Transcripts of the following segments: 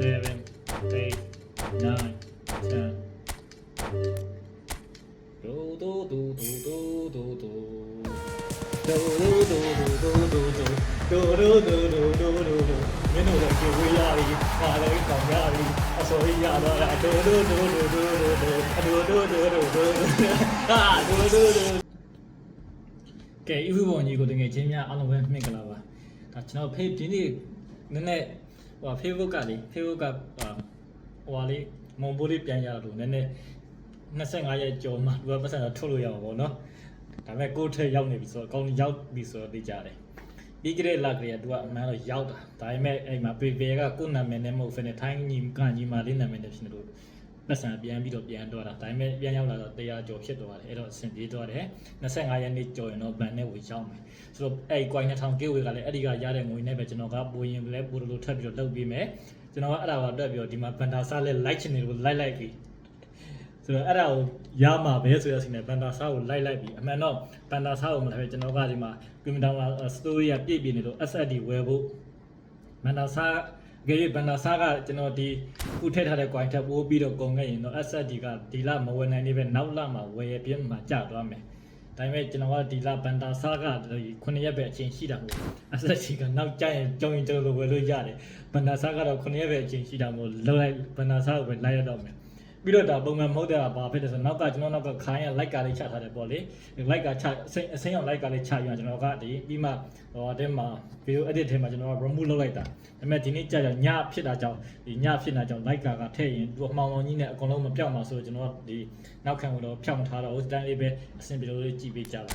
seven, eight, nine, ten. Do do do do do do do. Do do do do do do do. Do do do do do do do. မင်းတို့လည်းကြွေးရပြီ။ဟာလည်းကောင်းရပြီ။အစိုးရတော့လားဒူဒူဒူဒူဒူဒူဒူဒူဒူဒူဒူဒူဟာဒူဒူဒူကဲဤဘုံကြီးကိုတကယ်ချင်းများအားလုံးပဲမင်္ဂလာပါ။ဒါကျွန်တော်ဖေးဒီနေ့နည်းနည်း ဟို Facebook ကလေ Facebook ကဟိုဟာလေးမုံပိုးလေးပြန်ရလို့နည်းနည်း25ရက်ကျော်မှသူကပတ်စံတော့ထုတ်လို့ရပါဘောနော်။ဒါပေမဲ့ကိုယ့်ထက်ရောက်နေပြီဆိုတော့အကောင်းကြီးရောက်ပြီဆိုတော့သိကြတယ်။ပြီးကြတဲ့လက်ကလေးကသူကအမှန်တော့ရောက်တာဒါပေမဲ့အဲ့မှာပေပေကကိုယ့်နာမည်နဲ့မဟုတ်ဖ ೇನೆ ထိုင်းညီကညီမလေးနာမည်နဲ့ဖြစ်နေလို့ ပတ်စံပြန်ပြီးတော့ပြန်တော့တာဒါပေမဲ့ပြန်ရောက်လာတော့တရားကျော်ဖြစ်သွားတယ်အဲ့တော့အဆင်ပြေသွားတယ်25ရက်နေ့ကျော်ရင်တော့ဗန်နဲ့ဝေရောက်မယ်ဆိုတော့အဲ့ကွိုင်း2000ကေဝေကလည်းအဲ့ဒီကရတဲ့ငွေနဲ့ပဲကျွန်တော်ကပိုရင်လည်းပိုလို့ထပ်ပြီးတော့လုပ်ပေးမယ်ကျွန်တော်ကအဲ့ဒါကိုတက်ပြီးတော့ဒီမှာဗန်ဒါဆာလည်း like ချင်တယ်လို့ like လိုက်ပြီးဆိုတော့အဲ့ဒါကိုရမှာပဲဆိုရစီနဲ့ဗန်ဒါဆာကိုလိုက်လိုက်ပြီးအမှန်တော့ဗန်ဒါဆာကိုမလိုက်ပဲကျွန်တော်ကဒီမှာကွန်ပျူတာမှာ story ကပြည့်ပြည့်နေလို့ SSD ဝယ်ဖို့ဗန်ဒါဆာကြ ည့်ဗန်ဒါဆာကကျွန်တော်ဒီခုထည့်ထားတဲ့ coin ထပ်ပိုးပြီးတော့ကုန်ခဲ့ရင်တော့ SSD ကဒီလမဝယ်နိုင်နေပဲနောက်လမှာဝယ်ရပြင်းမှာကျသွားမယ်ဒါပေမဲ့ကျွန်တော်ကဒီလဗန်ဒါဆာက9ရက်ပဲအချိန်ရှိတာမို့ SSD ကနောက်ကျရင်ကြောင်းရင်ကျွန်တော်ဝယ်လို့ရတယ်ဗန်ဒါဆာကတော့9ရက်ပဲအချိန်ရှိတာမို့လောက်လိုက်ဗန်ဒါဆာကိုပဲလိုက်ရတော့မယ် ပြီးတော့ဒါပုံမှန်မဟုတ်တဲ့ကဘာဖြစ်လဲဆိုတော့နောက်ကကျွန်တော်နောက်ကခိုင်းရ like ကလေးချထားတယ်ပေါ့လေ like ကချအစိမ်းအစိမ်းအောင် like ကလေးချယူရင်ကျွန်တော်ကဒီပြီးမှဟိုအတင်းမှာ video edit ထဲမှာကျွန်တော်က remove လုပ်လိုက်တာဒါပေမဲ့ဒီနေ့ကြာကြာညဖြစ်တာကြောင့်ဒီညဖြစ်တာကြောင့် like ကကထည့်ရင်သူအမှောင်အောင်ကြီးနဲ့အကုန်လုံးမပြောက်မှာဆိုတော့ကျွန်တော်ကဒီနောက်ခံကိုတော့ဖြောင်းထားတော့ဟိုစတန်လေးပဲအဆင်ပြေလို့လေးကြည့်ပေးကြပါ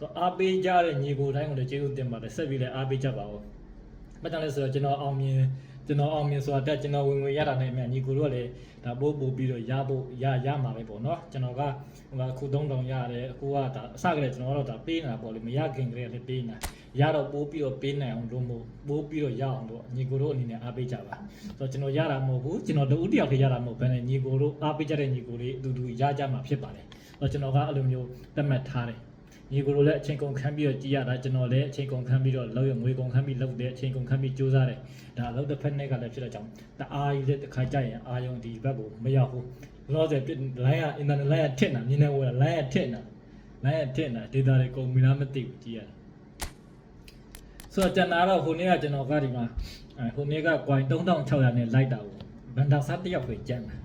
တော့အားပေးကြတဲ့ညီကိုတိုင်းကိုလည်းကျေးဇူးတင်ပါတယ်ဆက်ပြီးလည်းအားပေးကြပါဦး။ဘာကြောင့်လဲဆိုတော့ကျွန်တော်အောင်မြင် ကျွန်တော်အောင်မြင်ဆိုတာတက်ကျွန်တော်ဝင်ဝင်ရတာနဲ့အမြန်ညီကိုတို့ကလည်းဒါပို့ပို့ပြီးတော့ရဖို့ရရမှာပဲပေါ့နော်ကျွန်တော်ကဟိုကခု3000ရတယ်အခုကဒါအစကလည်းကျွန်တော်ကတော့ဒါပေးနေတာပေါ့လေမရခင်ကလေးလည်းပေးနေတာရတော့ပို့ပြီးတော့ပေးနိုင်အောင်လို့မို့ပို့ပြီးတော့ရအောင်လို့ညီကိုတို့အနေနဲ့အားပေးကြပါဆိုတော့ကျွန်တော်ရတာမဟုတ်ဘူးကျွန်တော်တူတယောက်တည်းရတာမဟုတ်ဘဲနဲ့ညီကိုတို့အားပေးကြတဲ့ညီကိုလေးအတူတူရကြမှာဖြစ်ပါတယ်ဆိုတော့ကျွန်တော်ကအဲ့လိုမျိုးသတ်မှတ်ထားတယ် ညီကိုလိုလည်းအချိန်ကုန်ခန်းပြီးတော့ကြည်ရတာကျွန်တော်လည်းအချိန်ကုန်ခန်းပြီးတော့လောက်ရငွေကုန်ခန်းပြီးလောက်တဲ့အချိန်ကုန်ခန်းပြီးစူးစမ်းတယ်ဒါလောက်တစ်ဖက်နဲ့ကလည်းဖြစ်တဲ့ကြောင့်တအားကြီးလက်တစ်ခါကြရင်အာယုံဒီဘက်ကိုမရောက်ဘူးလောဆယ်ပြလိုင်းကအင်တာနက်လိုင်းကထစ်နေတာမြင်နေဝယ်လိုင်းကထစ်နေတာလိုင်းကထစ်နေတာဒေတာတွေကုန်ပြီလားမသိဘူးကြည်ရတယ်ဆိုတော့ကျွန်တော်တော့ဟိုနေ့ကကျွန်တော်ကဒီမှာအဲဟိုနေ့က coin 3600နဲ့လိုက်တာကိုဗန်ဒါဆာတစ်ယောက်ပဲကျန်တာ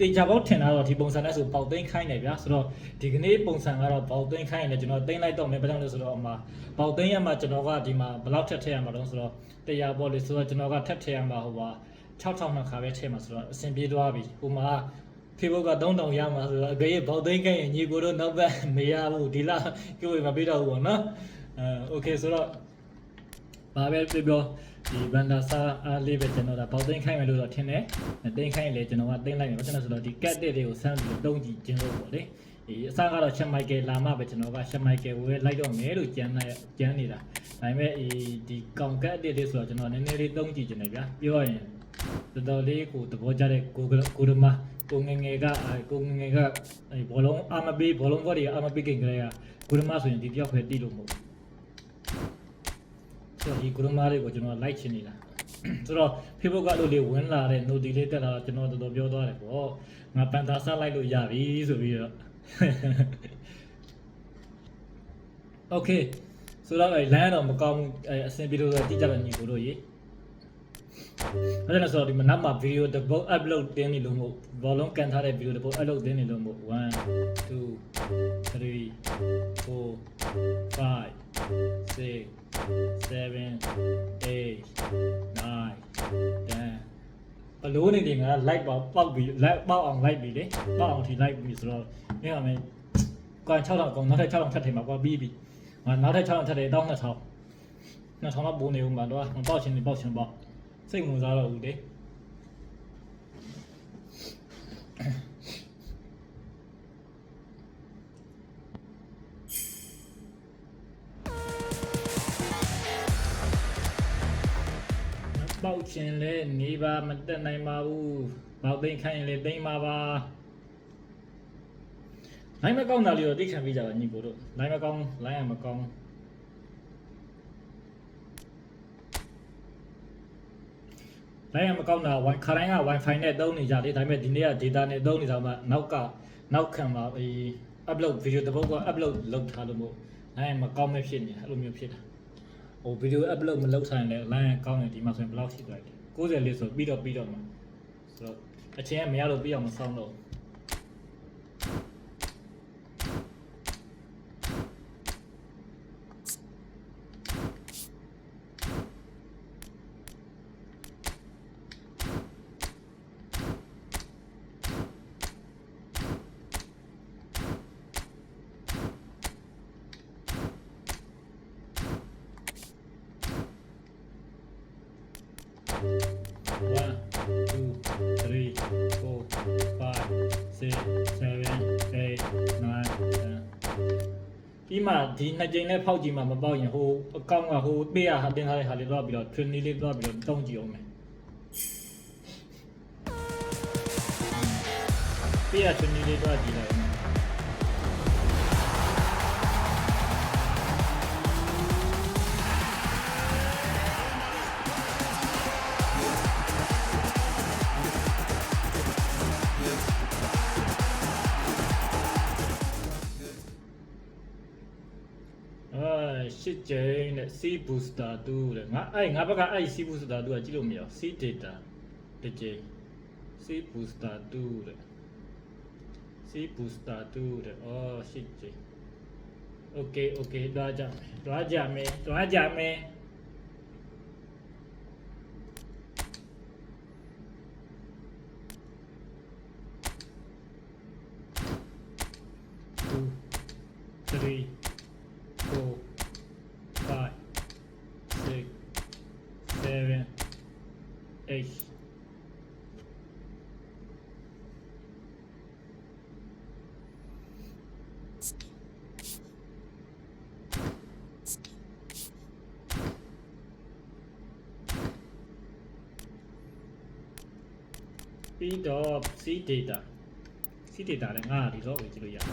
တေချာပေါက်ထင်လာတော့ဒီပုံစံနဲ့ဆိုပေါက်သိမ်းခိုင်းတယ်ဗျာဆိုတော့ဒီကနေ့ပုံစံကတော့ပေါက်သိမ်းခိုင်းရင်လည်းကျွန်တော်သိမ်းလိုက်တော့မယ်ဘာကြောင့်လဲဆိုတော့အမှပေါက်သိမ်းရမှာကျွန်တော်ကဒီမှာဘယ်လောက်ထက်ထည့်ရမှာတော့ဆိုတော့တရားပေါ့လေဆိုတော့ကျွန်တော်ကထက်ထည့်ရမှာဟိုပါ6000နှစ်ခါပဲထည့်မှာဆိုတော့အဆင်ပြေသွားပြီဟိုမှာ Facebook က3000ရမှာဆိုတော့အကယ်၍ပေါက်သိမ်းခိုင်းရင်ညီကိုတို့နောက်ပတ်မရဘူးဒီလကိုယ်မပေးတော့ဘူးပေါ့နော်အဲ okay ဆိုတော့ဘာပဲပြောပြော ဒီဘန်ဒါဆာအားလေးပဲကျွန်တော်ဒါပေါက်သိမ်းခိုင်းမယ်လို့တော့ထင်တယ်။သိမ်းခိုင်းရင်လေကျွန်တော်ကသိမ်းလိုက်မယ်။ဘာလို့လဲဆိုတော့ဒီကတ်တစ်တွေကိုဆန်းပြီးတုံးကြည့်ခြင်းလို့ပေါ့လေ။ဒီအစကတော့ချက်မိုက်ကယ်လာမှပဲကျွန်တော်ကချက်မိုက်ကယ်ဝယ်လိုက်တော့မယ်လို့ကြမ်းနေကြမ်းနေတာ။ဒါပေမဲ့ဒီကောင်ကတ်တစ်တွေဆိုတော့ကျွန်တော်နည်းနည်းလေးတုံးကြည့်ခြင်းလေဗျာ။ပြောရရင်တော်တော်လေးကိုသဘောကျတဲ့ကိုကိုရမကိုငငယ်ကကိုငငယ်ကအဲဘောလုံးအာမပေးဘောလုံးဘောတွေအာမပေးခင်ကလေးကကိုရမဆိုရင်ဒီတယောက်ပဲတီးလို့မဟုတ်ဘူးဆိုတော့ ဒီ group မားတွေကိုကျွန်တော် like ချင်နေတာဆိုတော့ Facebook ကလို့လေးဝင်လာတဲ့ note လေးတက်လာတော့ကျွန်တော်တော်တော်ပြောသွားတယ်ပေါ့ငါပန်တာဆက်လိုက်လို့ရပြီဆိုပြီးတော့ Okay ဆိုတော့အဲ land တော့မကောင်းဘူးအဲအဆင်ပြေလို့ဆိုတိကျတဲ့ညီကိုတို့ရေအဲ့ဒါဆိုတော့ဒီမနက်မှာ video တစ်ပုတ် upload တင်းနေလို့မဟုတ်ဘောလုံးကန်ထားတဲ့ video တစ်ပုတ် upload တင်းနေလို့မဟုတ်1 2 3 4 5 6 seven, eight, nine, ten ဘလို့နေတယ်ငါ like ပေါက်ပေါက်ပြီး like ပေါက်အောင် like ပြီးလေပေါက်အောင်ထိ like ပြီးဆိုတော့မင်းကမင်းကွာ6000ကောင်နောက်ထပ်6000ထပ်ထည့်မှာကွာပြီးပြီငါနောက်ထပ်6000ထပ်တယ်12000 2000တော့ပိုးနေဦးမှာတော့မပေါက်ချင်နေပေါက်ချင်ပေါက်စိတ်ဝင်စားတော့ဦးလေ ချင်လဲနေပါမတက်နိုင်ပါဘူးပေါက်သိမ်းခိုင်းရင်လေသိမ်းပါပါလိုင်းမကောင်းတာလေးတော့သိခံပြီးကြပါညီကိုတို့လိုင်းမကောင်းလိုင်းရမကောင်းလိုင်းကမကောင်းတာ Wi ခါတိုင်းက Wi-Fi နဲ့သုံးနေကြတယ်ဒါပေမဲ့ဒီနေ့က data နဲ့သုံးနေတာမှနောက်ကနောက်ခံမှာအေး upload video တစ်ပုဒ်က upload လုပ်ထားလို့မို့လိုင်းကမကောင်းမဖြစ်နေအဲ့လိုမျိုးဖြစ်တာ ဟို video upload မလုပ်ဆိုင်လဲလိုင်းကကောင်းတယ်ဒီမှာဆိုရင်ဘယ်လောက်ရှိသွားလဲ90လေးဆိုပြီးတော့ပြီးတော့မှာဆိုတော့အချင်းကမရလို့ပြီးအောင်မဆောင်တော့ three, four, five, six, seven, eight, nine, ten. ပြီးမှဒီနှစ်ကြိမ်နဲ့ဖောက်ကြည့်မှမပေါက်ရင်ဟိုအကောင့်ကဟိုပေးရဟာတင်ထားတဲ့ဟာလေးတော့ပြီးတော့ training လေးတော့ပြီးတော့တုံးကြည့်အောင်မယ်ပေးရ training လေးတော့ကြည့်လိုက် ကျင်းတဲ့ C booster တူတဲ့ငါအဲ့ငါဘက်ကအဲ့ C booster တူကကြည့်လို့မရဘူး C data တကျင်း C booster တူတဲ့ C booster တူတဲ့အော်ရှိကျင်း Okay okay တွားကြမယ်တွားကြမယ်တွားကြမယ်3 2 1えい。スピードついていた。ついていたあれがリゾード一きや。ス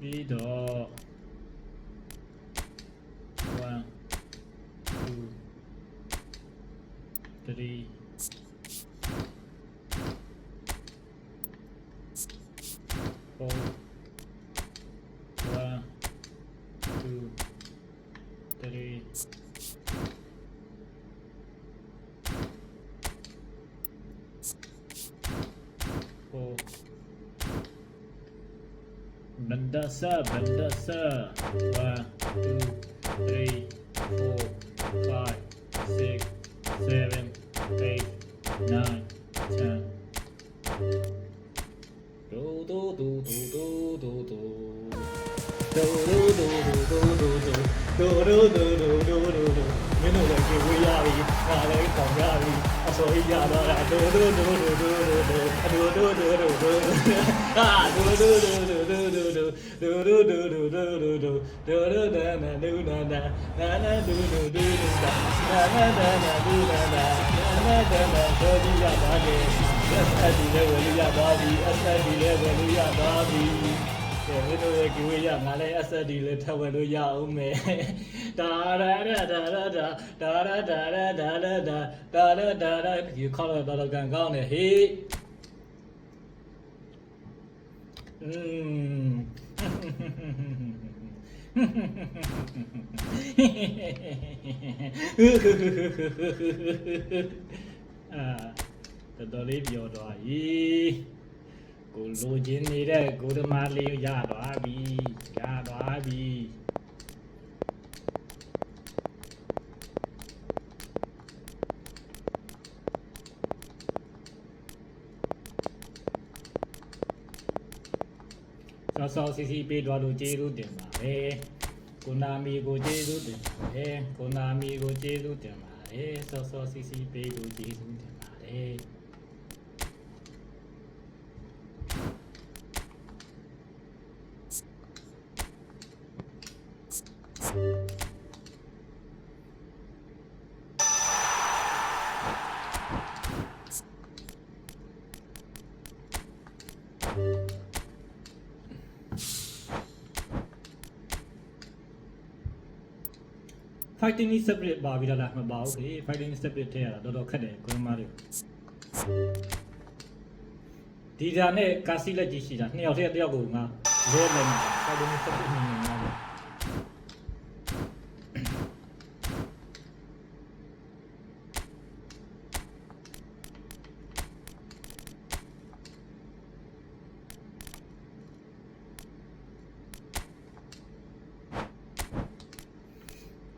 ピード city. 3, Four. बंदा सा बंदा one, two, three, four, five, six, seven. Eight, nine, ten. Do do do do do do do. Do do do do do do do. Do do do do do do do. မင်းတို့လည်းကြည့်ဝေးရပြီငါလည်းတောင်းရပြီ 哎呀，那呀，嘟嘟嘟嘟嘟嘟，嘟嘟嘟嘟嘟，啊，嘟嘟嘟嘟嘟嘟嘟，嘟嘟嘟嘟嘟嘟嘟，嘟嘟哒呐嘟哒呐，呐呐嘟嘟嘟哒，呐呐哒呐嘟哒呐，呐呐哒呐嘟嘟呀，妈咪，哎呀，妈咪，哎呀，妈咪，哎呀，妈咪。 ကဲမင်းတို့ရဲ့ကြွေးရငါလည်း SSD လေးထပ်ဝယ်လို့ရအောင်မယ်ဒါရရဒါရဒါဒါရဒါရဒါရဒါဒါရဒါရဒီခေါ်တော့တော့ကန်ကောင်းတယ်ဟေးอืมအာတော်တော်လေးပြောတော့ဤ ကိုလိုချင်နေတဲ့ကိုဓမာလေးရသွားပြီရသွားပြီဆောဆောစီစီပေးတော်လို့ကျေးဇူးတင်ပါတယ်ကိုနာမီကိုကျေးဇူးတင်ပါတယ်ကိုနာမီကိုကျေးဇူးတင်ပါတယ်ဆောဆောစီစီပေးလို့ကျေးဇူးတင်ပါတယ် က fighting separate ပါပြီးတော့လားမပါဘူးလေ fighting separate ထည့်ရတာတော်တော်ခက်တယ်ကိုရမတွေဒီဒါနဲ့ကာစီလက်ကြီးရှိတာနှစ်ယောက်တည်းတစ်ယောက်ကိုငါရဲလဲမှာ fighting separate နေနေမှာ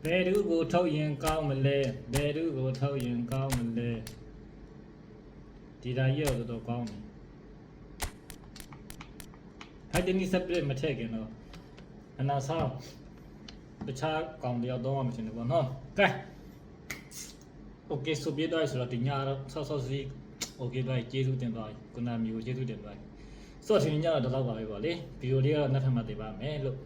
ဘ ယ်သူကိုထုတ်ရင်ကောင်းမလဲဘယ်သူကိုထုတ်ရင်ကောင်းမလဲဒီဒါကြီးတော့တော်ကောင်းပြီဟိုက်တနီဆက်ပလက်မထည့်ခင်တော့အနာဆောင်တခြားကောင်တယောက်တော့မှမရှင်ဘူးပေါ့နော်ကဲ Okay ဆိုပြတော့ဆိုတော့ဒီညတော့ဆော့ဆော့စီ Okay တော့ကျေးဇူးတင်ပါခုနမျိုးကျေးဇူးတင်ပါဆိုတော့ဒီညတော့တော့ပါပဲပေါ့လေဗီဒီယိုလေးကတော့နောက်ထပ်မှတင်ပါမယ်လို့